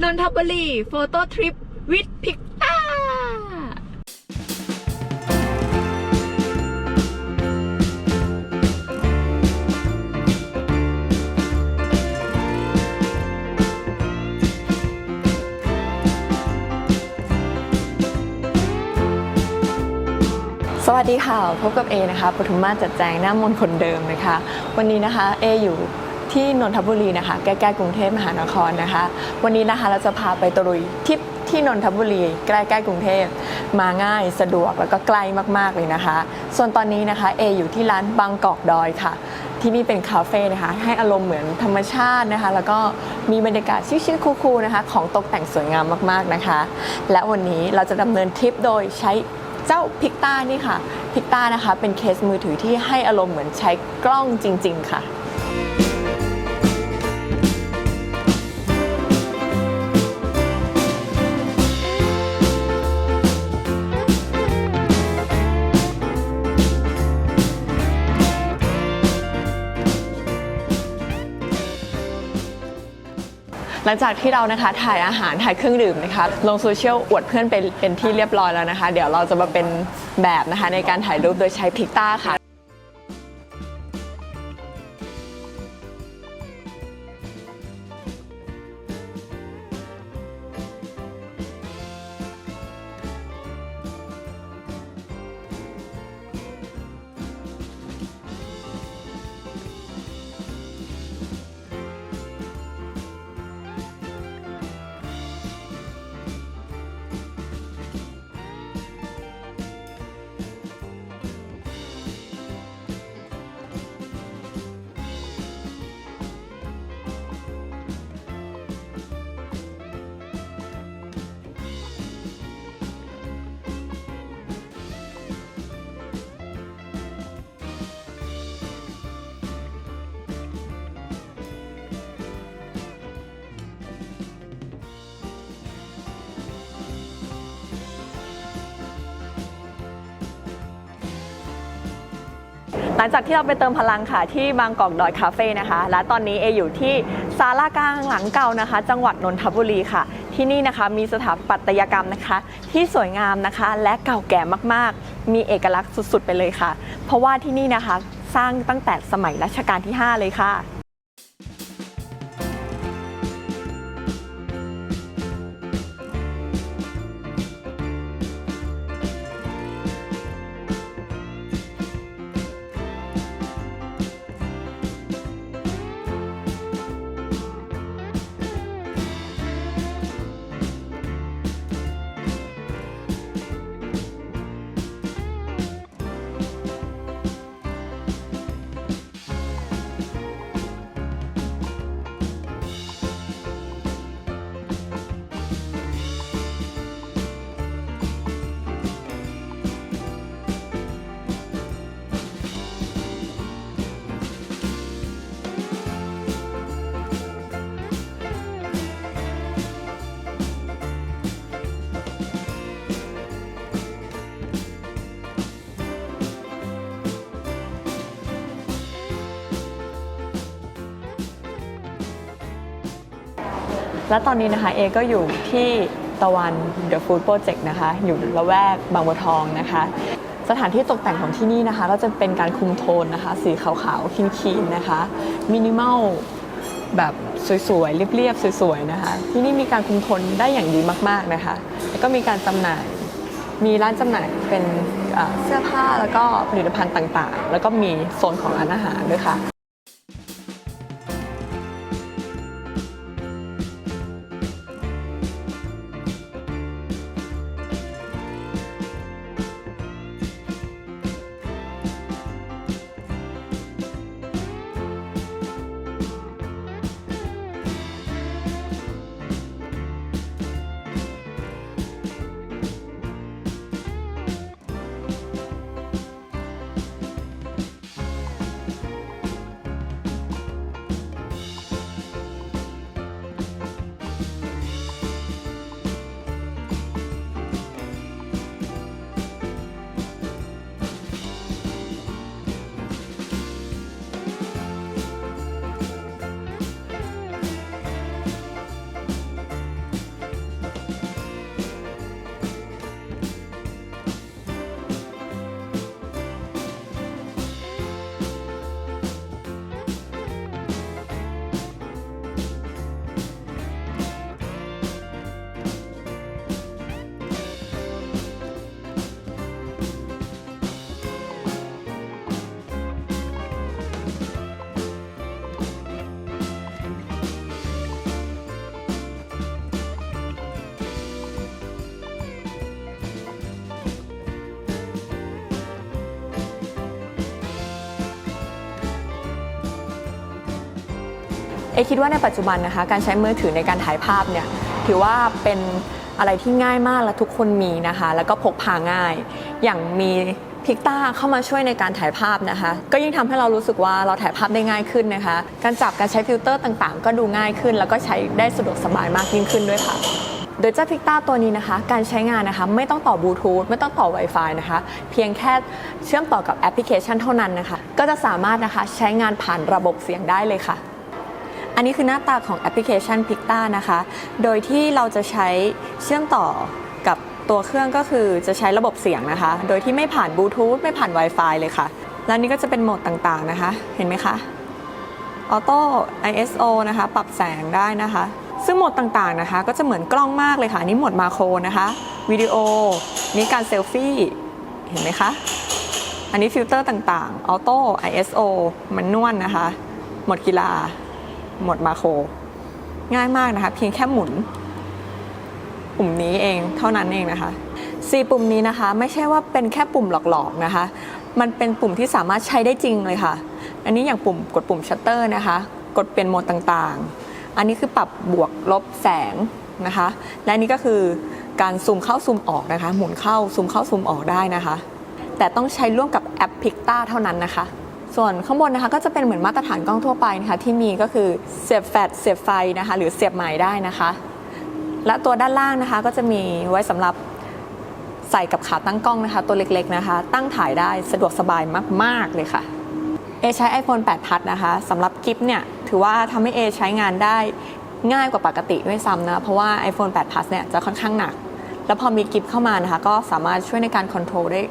นนทบุรีโฟโต้ทริปวิดพิกตาสวัสดีค่ะ พบกับเอนะคะปทุมมาจัดแจงหน้ามนคนเดิมนะคะ วันนี้นะคะ เออยู่ ที่นนทบุรีนะคะใกล้ๆกรุงเทพมหานครนะคะ วันนี้นะคะเราจะพาไปตะลุยทริปที่นนทบุรีใกล้ๆกรุงเทพมาง่ายสะดวกแล้วก็ใกล้มากๆเลยนะคะ ส่วนตอนนี้นะคะเออยู่ที่ร้านบางกอกดอยค่ะที่นี่เป็นคาเฟ่นะคะให้อารมณ์เหมือนธรรมชาตินะคะ แล้วก็มีบรรยากาศชิลๆคูลๆนะคะ ของตกแต่งสวยงามมากๆนะคะ และวันนี้เราจะดำเนินทริปโดยใช้เจ้าพิกต้านี่ค่ะพิกต้านะคะ เป็นเคสมือถือที่ให้อารมณ์เหมือนใช้กล้องจริง ๆ ค่ะ หลังจากที่เรานะคะถ่ายอาหารถ่ายเครื่องดื่มนะคะลงโซเชียลอวดเพื่อนเป็นเป็นที่เรียบร้อยแล้วนะคะ เดี๋ยวเราจะมาเป็นแบบนะคะในการถ่ายรูปโดยใช้พิกต้าค่ะ ลังจากที่เราไปเติมพลังค่ะที่บางกอกดอยคาเฟ่นะคะ และตอนนี้เออยู่ที่ศาลากลางหลังเก่านะคะ จังหวัดนนทบุรีค่ะ ที่นี่นะคะมีสถาปัตยกรรมนะคะ ที่สวยงามนะคะ และเก่าแก่มากๆ มีเอกลักษณ์สุดๆ ไปเลยค่ะ เพราะว่าที่นี่นะคะสร้างตั้งแต่สมัยรัชกาลที่ 5 เลยค่ะ และตอนนี้นะคะเอก็อยู่ที่ตะวัน The Food Project นะคะ อยู่ละแวกบางบัวทองนะคะ สถานที่ตกแต่งของที่นี่นะคะ ก็จะเป็นการคุมโทนนะคะ สีขาวๆคีนๆนะคะมินิมอลแบบสวยๆ เรียบๆ สวยๆ นะคะ ที่นี่มีการคุมโทนได้อย่างดีมากๆนะคะ แล้วก็มีการจำหน่ายมีร้านจำหน่ายเป็นเสื้อผ้าแล้วก็ผลิตภัณฑ์ต่างๆ แล้วก็มีโซนของร้านอาหารด้วยค่ะ คิดว่าในปัจจุบันนะคะการใช้มือถือในการถ่ายภาพเนี่ยถือว่าเป็นอะไรที่ง่ายมากและทุกคนมีนะคะ แล้วก็พกพาง่าย อย่างมีพิกต้าเข้ามาช่วยในการถ่ายภาพนะคะ ก็ยิ่งทำให้เรารู้สึกว่าเราถ่ายภาพได้ง่ายขึ้นนะคะ การจับการใช้ฟิลเตอร์ต่างๆ ก็ดูง่ายขึ้น แล้วก็ใช้ได้สะดวกสบายมากยิ่งขึ้นด้วยค่ะ โดยเจ้าพิกต้าตัวนี้นะคะ การใช้งานนะคะ ไม่ต้องต่อบลูทูธไม่ต้องต่อ Wi-Fi นะคะ เพียงแค่เชื่อมต่อกับแอปพลิเคชันเท่านั้นนะคะ ก็จะสามารถนะคะใช้งานผ่านระบบเสียงได้เลยค่ะ อันนี้คือหน้าตาของแอปพลิเคชัน Picta นะคะ โดยที่เราจะใช้เชื่อมต่อกับตัวเครื่องก็คือจะใช้ระบบเสียงนะคะ โดยที่ไม่ผ่านบลูทูธไม่ผ่าน Wi-Fi เลยค่ะ แล้วนี่ก็จะเป็นโหมดต่างๆนะคะ เห็นไหมคะ ออโต้ ISO นะคะ ปรับแสงได้นะคะ ซึ่งโหมดต่างๆนะคะ ก็จะเหมือนกล้องมากเลยค่ะ นี่โหมดมาโครนะคะวิดีโอนี่การเซลฟี่ เห็นไหมคะ อันนี้ฟิลเตอร์ต่างๆ ออโต้ ISO มันนวลนนะคะโหมดกีฬา หมดมาโคร ง่ายมากนะคะ เพียงแค่หมุน ปุ่มนี้เองเท่านั้นเองนะคะ 4 ปุ่มนี้นะคะ ไม่ใช่ว่าเป็นแค่ปุ่มหลอกๆนะคะ มันเป็นปุ่มที่สามารถใช้ได้จริงเลยค่ะ อันนี้อย่างปุ่มกดปุ่มชัตเตอร์นะคะ กดเปลี่ยนโหมดต่างๆ อันนี้คือปรับบวกลบแสงนะคะ และนนี้ก็คือการซูมเข้าซูมออกนะคะ หมุนเข้าซูมเข้าซูมออกได้นะคะ แต่ต้องใช้ร่วมกับแอป Picta เท่านั้นนะคะ ส่วนข้างบนนะคะก็จะเป็นเหมือนมาตรฐานกล้องทั่วไปนะคะที่มีก็คือเสียบแฟลชเสียบไฟนะคะ หรือเสียบไหมายได้นะคะ และตัวด้านล่างนะคะก็จะมีไว้สำหรับใส่กับขาตั้งกล้องนะคะ ตัวเล็กๆนะคะ ตั้งถ่ายได้สะดวกสบายมาก ๆ เลยค่ะ เอใช้ iPhone 8 Plus นะคะสำหรับกิฟเนี่ยถือว่าทำให้เอใช้งานได้ง่ายกว่าปกติด้วยซ้ำนะ เพราะว่า iPhone 8 Plus เนี่ยจะค่อนข้างหนัก แล้วพอมีกิฟเข้ามานะคะ ก็สามารถช่วยในการคอนโทรลได้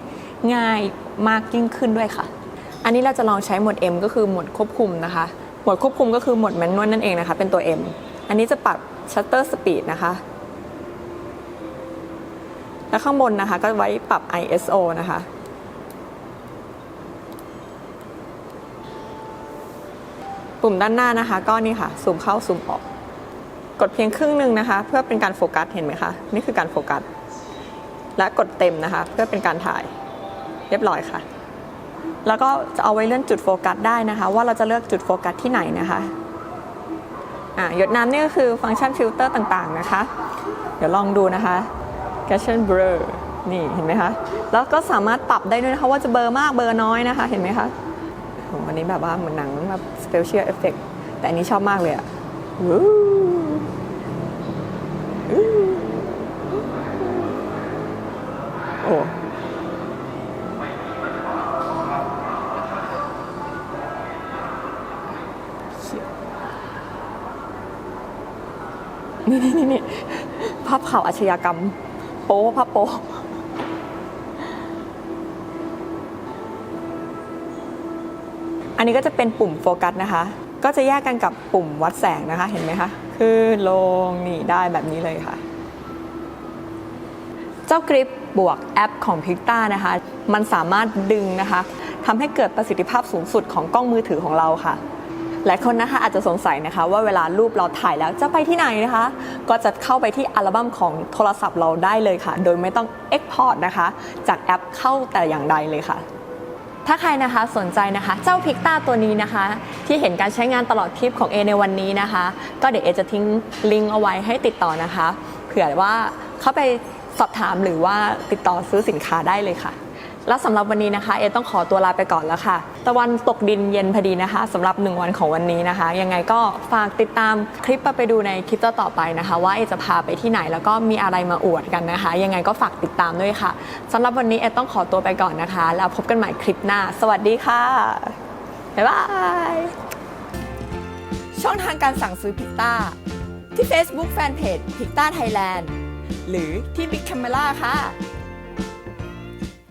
ง่ายมากยิ่งขึ้นด้วยค่ะ อันนี้เราจะลองใช้โหมด M ก็คือโหมดควบคุมนะคะโหมดควบคุมก็คือโหมดแมนนวลนั่นเองนะคะ เป็นตัว M อันนี้จะปรับ shutter speed นะคะ แล้วข้างบนนะคะก็ไว้ปรับ ISO นะคะปุ่มด้านหน้านะคะก็นี่ค่ะซูมเข้าซูมออก กดเพียงครึ่งหนึ่งนะคะ เพื่อเป็นการโฟกัสเห็นไหมคะนี่คือการโฟกัส และกดเต็มนะคะ เพื่อเป็นการถ่ายเรียบร้อยค่ะ แล้วก็จะเอาไว้เลื่อนจุดโฟกัสได้นะคะ ว่าเราจะเลือกจุดโฟกัสที่ไหนนะคะอะหยดน้ำนี่ก็คือฟังก์ชันฟิลเตอร์ต่างๆนะคะ เดี๋ยวลองดูนะคะ c a t c h i o n blur นี่เห็นไหมคะ แล้วก็สามารถปรับได้ด้วยนะคะว่าจะเบอร์มากเบอร์น้อยนะคะ เห็นไหมคะวันนี้แบบว่าเหมือนหนังแบบ special effect แต่อันนี้ชอบมากเลยอะวู้วู้ ข่าวอาชญากรรม โป๊ภาพโป๊อันนี้ก็จะเป็นปุ่มโฟกัสนะคะ ก็จะแยกกันกับปุ่มวัดแสงนะคะ เห็นไหมคะ ขึ้นลงนี่ได้แบบนี้เลยค่ะ เจ้ากริปบวกแอปของ Picta นะคะ มันสามารถดึงนะคะทำให้เกิดประสิทธิภาพสูงสุดของกล้องมือถือของเราค่ะ หลายคนนะคะอาจจะสงสัยนะคะ ว่าเวลารูปเราถ่ายแล้วจะไปที่ไหนนะคะ ก็จะเข้าไปที่อัลบั้มของโทรศัพท์เราได้เลยค่ะ โดยไม่ต้อง Export นะคะ จากแอปเข้าแต่อย่างใดเลยค่ะถ้าใครนะคะสนใจนะคะเจ้าพิกตาตัวนี้นะคะ ที่เห็นการใช้งานตลอดคลิปของเอในวันนี้นะคะ ก็เดี๋ยวเอจะทิ้งลิงก์เอาไว้ให้ติดต่อนะคะ เผื่อว่าเข้าไปสอบถามหรือว่าติดต่อซื้อสินค้าได้เลยค่ะ แล้วสำหรับวันนี้นะคะ เอต้องขอตัวลาไปก่อนแล้วค่ะ ตะวันตกดินเย็นพอดีนะคะสำหรับ 1 วันของวันนี้นะคะ ยังไงก็ฝากติดตามคลิปไปดูในคลิปต่อๆไปนะคะ ว่าเอจะพาไปที่ไหนแล้วก็มีอะไรมาอวดกันนะคะ ยังไงก็ฝากติดตามด้วยค่ะสำหรับวันนี้เอต้องขอตัวไปก่อนนะคะ แล้วพบกันใหม่คลิปหน้า สวัสดีค่ะบ๊ายบายช่องทางการสั่งซื้อพิกต้าที่ Facebook Fanpage พิกต้าไทยแลนด์หรือที่ Big Camera ค่ะ